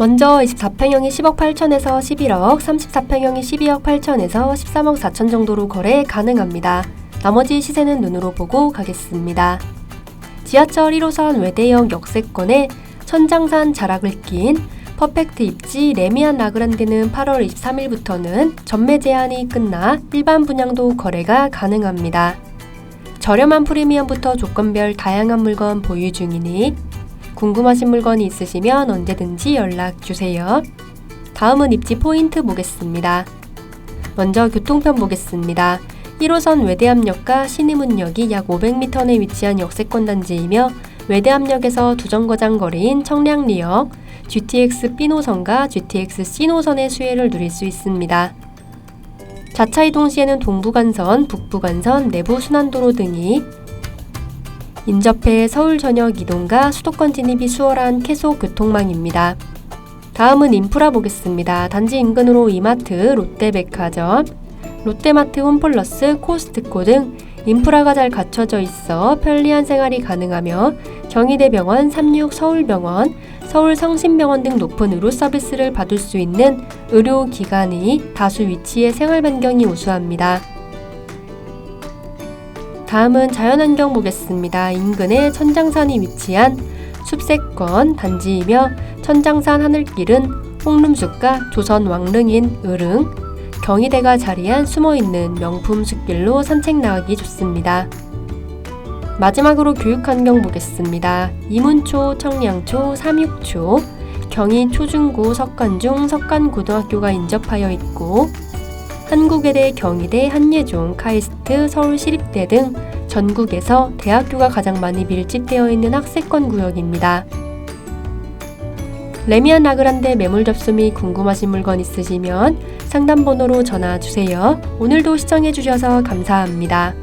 먼저 24평형이 10억 8천에서 11억, 34평형이 12억 8천에서 13억 4천 정도로 거래 가능합니다. 나머지 시세는 눈으로 보고 가겠습니다. 지하철 1호선 외대역 역세권에 천장산 자락을 낀 퍼펙트 입지 레미안 라그란데는 8월 23일부터는 전매 제한이 끝나 일반 분양도 거래가 가능합니다. 저렴한 프리미엄부터 조건별 다양한 물건 보유 중이니 궁금하신 물건이 있으시면 언제든지 연락 주세요. 다음은 입지 포인트 보겠습니다. 먼저 교통편 보겠습니다. 1호선 외대암역과 신의문역이 약 500m 내 위치한 역세권 단지이며 외대암역에서 두 정거장 거리인 청량리역, GTX B노선과 GTX C노선의 수혜를 누릴 수 있습니다. 자차 이동 시에는 동부간선, 북부간선, 내부 순환도로 등이 인접해 서울 전역 이동과 수도권 진입이 수월한 캐소 교통망입니다. 다음은 인프라 보겠습니다. 단지 인근으로 이마트, 롯데백화점, 롯데마트 홈플러스, 코스트코 등 인프라가 잘 갖춰져 있어 편리한 생활이 가능하며 경희대병원, 삼육서울병원, 서울성심병원 등 높은 의료 서비스를 받을 수 있는 의료기관이 다수 위치해 생활 반경이 우수합니다. 다음은 자연환경 보겠습니다. 인근에 천장산이 위치한 숲세권 단지이며 천장산 하늘길은 홍lum숲과 조선 왕릉인 을릉, 경희대가 자리한 숨어있는 명품 숲길로 산책 나가기 좋습니다. 마지막으로 교육환경 보겠습니다. 이문초, 청량초, 삼육초, 경희 초중고 석관중 석관고등학교가 인접하여 있고 한국외대, 경희대, 한예종, 카이스트, 서울시립대 등 전국에서 대학교가 가장 많이 밀집되어 있는 학세권 구역입니다. 레미안 라그란데 매물 접수 및 궁금하신 물건 있으시면 상담 번호로 전화 주세요. 오늘도 시청해 주셔서 감사합니다.